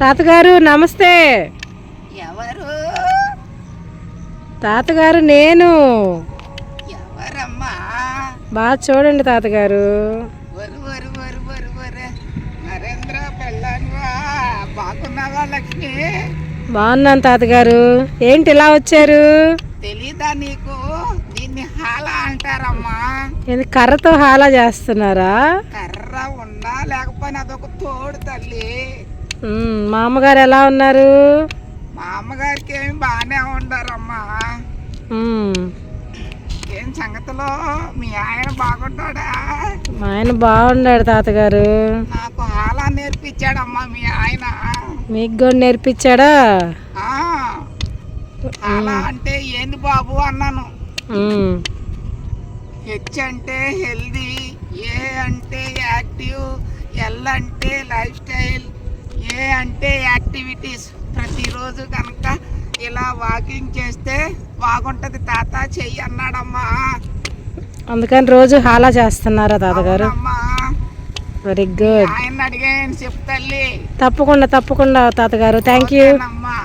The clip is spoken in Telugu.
తాతగారు నమస్తే. ఎవరు? తాతగారు నేను. ఎవరమ్మా? బాగా చూడండి తాతగారు. నరేంద్ర బాగున్నావా లక్ష్మి? బాగున్నాను తాతగారు. ఏంటి ఇలా వచ్చారు? తెలీదా నీకు? దీన్ని హాల అంటారమ్మా. కర్రతో హాలా చేస్తున్నారా? కర్ర ఉన్నా లేకపోయినా అదొక తోడు తల్లి. మా అమ్మగారు ఎలా ఉన్నారు? మా అమ్మగారికి ఏమి బాగానే ఉండారమ్మా ఏం సంగతిలో? మీ ఆయన బాగుంటాడా? మా ఆయన బాగున్నాడు తాతగారు. నాకు హాలా నేర్పించాడమ్మా మీ ఆయన. మీకు కూడా నేర్పించాడా? హాలా అంటే ఏంది బాబు అన్నాను. హెచ్ అంటే హెల్దీ ఏ అంటే యాక్టివ్ ఎల్ అంటే లైఫ్ స్టైల్ ఏ అంటే యాక్టివిటీస్. ప్రతిరోజు కనుక ఇలా వాకింగ్ చేస్తే బాగుంటది తాత చెయ్యి అన్నాడమ్మా. అందుకని రోజు హాలా చేస్తున్నారా తాతగారు? వెరీ గుడ్ ఆయన అడిగాను చెప్పు తల్లి. తప్పకుండా తప్పకుండా తాతగారు. థ్యాంక్ యూ ఓకేనమ్మా.